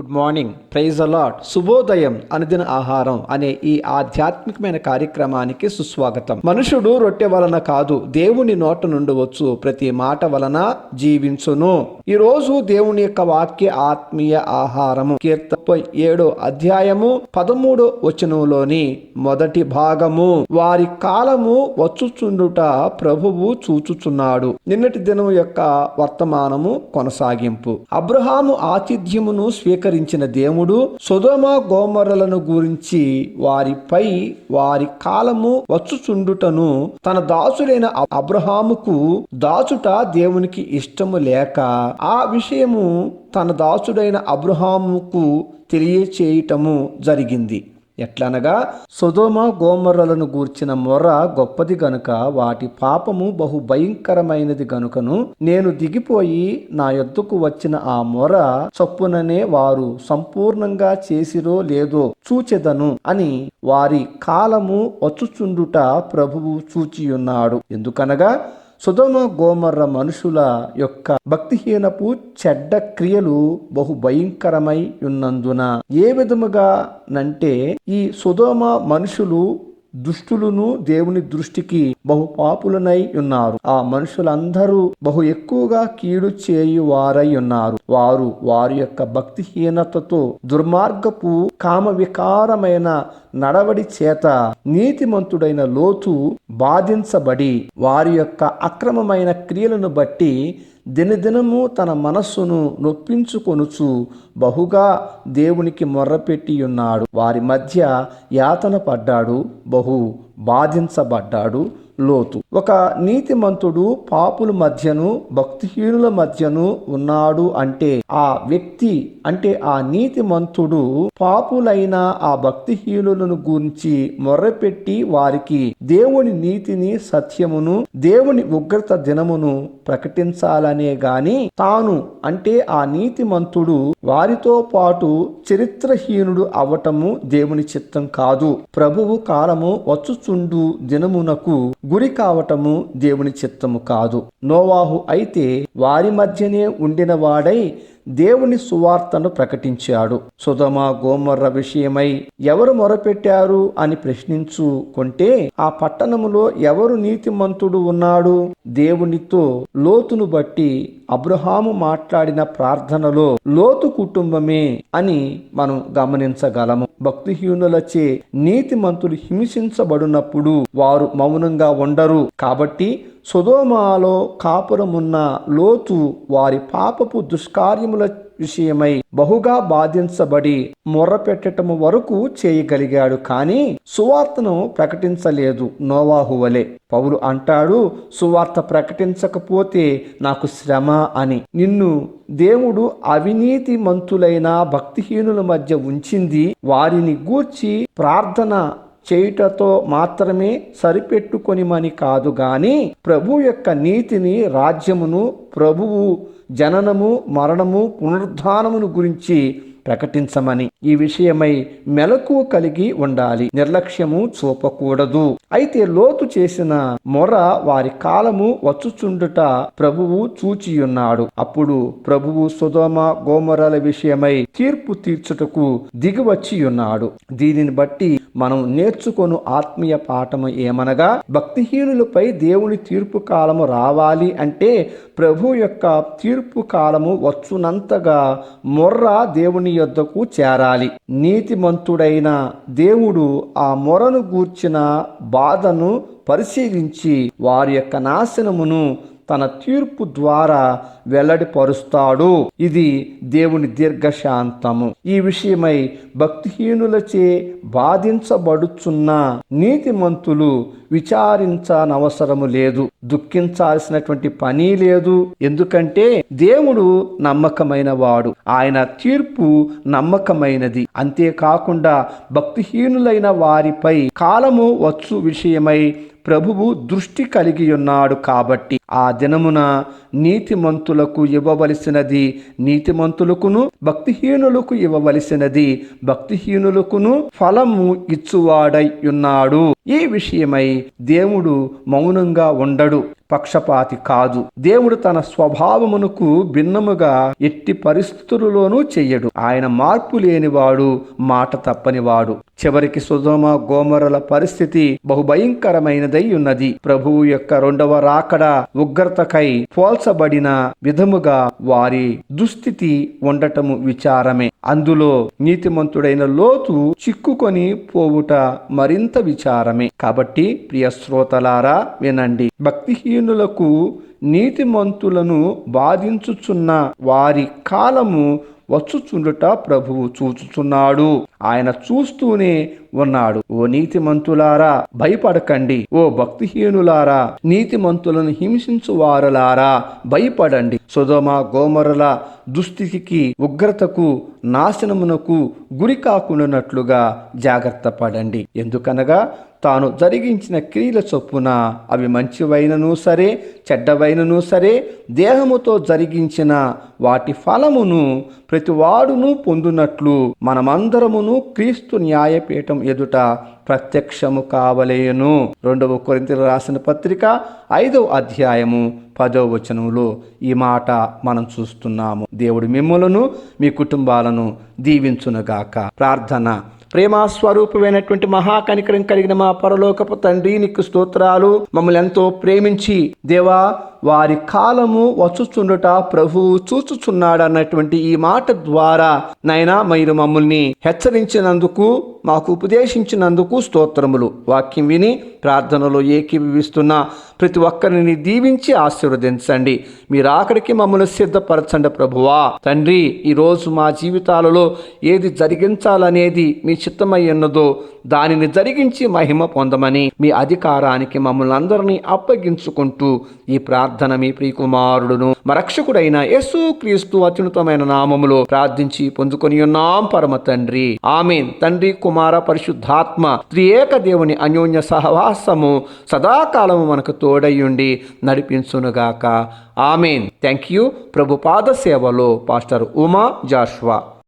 Good morning praise allot శుభోదయం అనుదిన ఆహారం అనే ఈ ఆధ్యాత్మికమైన కార్యక్రమానికి సుస్వాగతం. మనుషుడు రొట్టె వలన కాదు దేవుని నోట నుండి వచ్చు. ప్రతి మాట వలన జీవించును. ఈ రోజు దేవుని యొక్క వాక్య ఆత్మీయ ఆహారము. ముప్పై ఏడో అధ్యాయము పదమూడో వచనంలోని మొదటి భాగము. వారి కాలము వచ్చుచుండుట ప్రభువు చూచుచున్నాడు. నిన్నటి దినం యొక్క వర్తమానము కొనసాగింపు. అబ్రహాము ఆతిథ్యమును స్వీకరించిన దేవుడు సుధమ గోమరలను గురించి వారిపై వారి కాలము వచ్చుచుండుటను తన దాసుడైన అబ్రహాముకు దాచుట దేవునికి ఇష్టము లేక ఆ విషయము తన దాసుడైన అబ్రహాముకు తెలియచేయటము జరిగింది. ఎట్లనగా సుధోమ గోమర్రలను గూర్చిన మొర గొప్పది గనుక వాటి పాపము బహు భయంకరమైనది గనుకను నేను దిగిపోయి నా యొద్దకు వచ్చిన ఆ మొర చొప్పుననే వారు సంపూర్ణంగా చేసిరో లేదో చూచెదను అని వారి కాలము వచ్చుచుండుట ప్రభువు చూచియున్నాడు. ఎందుకనగా సుధమ గోమర్ర మనుషుల యొక్క భక్తిహీనపు చెడ్డ క్రియలు బహు భయంకరమై ఉన్నందున ఏ విధముగా నంటే ఈ సుధోమ మనుషులు దుష్టులను దేవుని దృష్టికి బహు పాపులనై ఉన్నారు. ఆ మనుషులందరూ బహు ఎక్కువగా కీడు చేయువారై ఉన్నారు. వారు వారి యొక్క భక్తిహీనతతో దుర్మార్గపు కామ వికారమైన నడవడి చేత నీతిమంతుడైన లోతు బాధించబడి వారి యొక్క అక్రమమైన క్రియలను బట్టి దినదినము తన మనస్సును నొప్పించుకొనుచు బహుగా దేవునికి మొర్రపెట్టి ఉన్నాడు వారి మధ్య యాతన పడ్డాడు బహు బాధించబడ్డాడు లోతు. ఒక నీతిమంతుడు పాపుల మధ్యను భక్తిహీనుల మధ్యను ఉన్నాడు అంటే ఆ వ్యక్తి అంటే ఆ నీతిమంతుడు పాపులైన ఆ భక్తిహీనులను గురించి మొర్రపెట్టి వారికి దేవుని నీతిని సత్యమును దేవుని ఉగ్రత దినమును ప్రకటించాలనే గాని తాను అంటే ఆ నీతిమంతుడు వారితో పాటు చరిత్రహీనుడు అవటము దేవుని చిత్తం కాదు. ప్రభువు కాలము వచ్చుచుండు దినమునకు గురి కావటం కావటము దేవుని చిత్తము కాదు. నోవాహు అయితే వారి మధ్యనే ఉండిన వాడై దేవుని సువార్తను ప్రకటించాడు. సుధమ గోమర్ర విషయమై ఎవరు మొరపెట్టారు అని ప్రశ్నించుకుంటే ఆ పట్టణములో ఎవరు నీతిమంతుడు ఉన్నాడు? దేవునితో లోతును బట్టి అబ్రహాము మాట్లాడిన ప్రార్థనలో లోతు కుటుంబమే అని మనం గమనించగలము. భక్తిహీనులచే నీతిమంతులు హింసించబడినప్పుడు వారు మౌనంగా ఉండరు. కాబట్టి సుధోమాలో కాపురమున్న లోతు వారి పాపపు దుష్కార్యముల విషయమై బహుగా బాధించబడి మొర్రపెట్టటము వరకు చేయగలిగాడు కానీ సువార్తను ప్రకటించలేదు నోవాహు వలె. పౌలు అంటాడు సువార్త ప్రకటించకపోతే నాకు శ్రమ అని. నిన్ను దేవుడు అవినీతి మంతులైన భక్తిహీనుల మధ్య ఉంచింది వారిని గూర్చి ప్రార్థన చేయుటతో మాత్రమే సరిపెట్టుకొనిమని కాదు గాని ప్రభు యొక్క నీతిని రాజ్యమును ప్రభువు జననము మరణము పునరుద్ధానమును గురించి ప్రకటించమని ఈ విషయమై మెలకు కలిగి ఉండాలి. నిర్లక్ష్యము చూపకూడదు. అయితే లోతు చేసిన మొర వారి కాలము వచ్చుచుండుట ప్రభువు చూచియున్నాడు. అప్పుడు ప్రభువు సుధోమ గోమరాల విషయమై తీర్పు తీర్చుటకు దిగివచ్చియున్నాడు. దీనిని బట్టి మనం నేర్చుకొను ఆత్మీయ పాఠము ఏమనగా భక్తిహీనులపై దేవుని తీర్పు కాలము రావాలి అంటే ప్రభు యొక్క తీర్పు కాలము వచ్చునంతగా మొర్ర దేవుని యొద్దకు చేరాలి. నీతిమంతుడైన దేవుడు ఆ మొరను గూర్చిన బాధను పరిశీలించి వారి యొక్క నాశనమును తన తీర్పు ద్వారా వెల్లడిపరుస్తాడు. ఇది దేవుని దీర్ఘశాంతము. ఈ విషయమై భక్తిహీనులచే బాధించబడుచున్న నీతిమంతులు విచారించనవసరము లేదు. దుఃఖించాల్సినటువంటి పని లేదు. ఎందుకంటే దేవుడు నమ్మకమైన వాడు ఆయన తీర్పు నమ్మకమైనది. అంతేకాకుండా భక్తిహీనులైన వారిపై కాలము వచ్చు విషయమై ప్రభువు దృష్టి కలిగి ఉన్నాడు కాబట్టి. ఆ దినమున నీతిమంతులకు ఇవ్వవలసినది నీతిమంతులకును భక్తిహీనులకు ఇవ్వవలసినది భక్తిహీనులకును ఫలము ఇచ్చువాడై ఉన్నాడు ఈ విషయమై దేవుడు మౌనంగా ఉండడు పక్షపాతి కాదు. దేవుడు తన స్వభావమునకు భిన్నముగా ఎట్టి పరిస్థితులలోనూ చెయ్యడు. ఆయన మార్పు లేనివాడు మాట తప్పనివాడు. చివరికి సుధమ గోమరల పరిస్థితి బహుభయంకరమైనదై ఉన్నది. ప్రభువు యొక్క రెండవ రాకడ ఉగ్రతకై పోల్చబడిన విధముగా వారి దుస్థితి ఉండటము విచారమే. అందులో నీతిమంతుడైన లోతు చిక్కుకొని పోవుట మరింత విచారమే. కాబట్టి ప్రియ శ్రోతలారా వినండి. భక్తిహీనులకు నీతిమంతులను బాధించుచున్న వారి కాలము వచ్చుచుండుట ప్రభువు చూచుచున్నాడు. ఆయన చూస్తూనే ఉన్నాడు. ఓ నీతిమంతులారా భయపడకండి. ఓ భక్తిహీనులారా నీతిమంతులను హింసించు వారులారా భయపడండి. సుధమ గోమరల దుస్థితికి ఉగ్రతకు నాశనమునకు గురి కాకుండానట్లుగా జాగ్రత్త పడండి. ఎందుకనగా తాను జరిగించిన క్రియల చొప్పున అవి మంచివైనను సరే చెడ్డవైనను సరే దేహముతో జరిగించిన వాటి ఫలమును ప్రతివాడును పొందునట్లు మనమందరమును క్రీస్తు న్యాయపీఠం ఎదుట ప్రత్యక్షము కావలేను రెండవ కొరింతలు రాసిన పత్రిక ఐదవ అధ్యాయము పదవ వచనంలో ఈ మాట మనం చూస్తున్నాము. దేవుడు మిమ్మలను మీ కుటుంబాలను దీవించునుగాక. ప్రార్థన ప్రేమ స్వరూపమైనటువంటి మహాకనికరం కలిగిన మా పరలోకపు తండ్రి నీకు స్తోత్రాలు. మమ్మల్ని ఎంతో ప్రేమించి దేవా వారి కాలము వచ్చుచుండుట ప్రభువు చూచుచున్నాడన్నటువంటి ఈ మాట ద్వారా నైనా మీరు మమ్మల్ని హెచ్చరించినందుకు మాకు ఉపదేశించినందుకు స్తోత్రములు. వాక్యం విని ప్రార్థనలో ఏకీభవిస్తున్న ప్రతి ఒక్కరిని దీవించి ఆశీర్వదించండి. మీరు ఆఖరికి మమ్మల్ని సిద్ధపరచండి ప్రభువా. తండ్రి ఈరోజు మా జీవితాలలో ఏది జరిగించాలనేది మీ చిత్తమై ఉన్నదో దానిని జరిగించి మహిమ పొందమని మీ అధికారానికి మమ్మల్ని అందరినీ అప్పగించుకుంటూ ఈ ప్రార్థన మీ ప్రియకుమారుడును. మరక్షకుడైన యేసు క్రీస్తు అత్యున్నతమైన నామములో ప్రార్థించి పొందుకొని ఉన్నాం పరమ తండ్రి. ఆమెన్. తండ్రి కుమార పరిశుద్ధాత్మ త్రియేక దేవుని అన్యోన్య సహవాసము సదాకాలము మనకు తోడయ్యుండి నడిపించునుగాక. ఆమెన్. Thank you. ప్రభు పాద సేవలో పాస్టర్ ఉమా జాష్వా.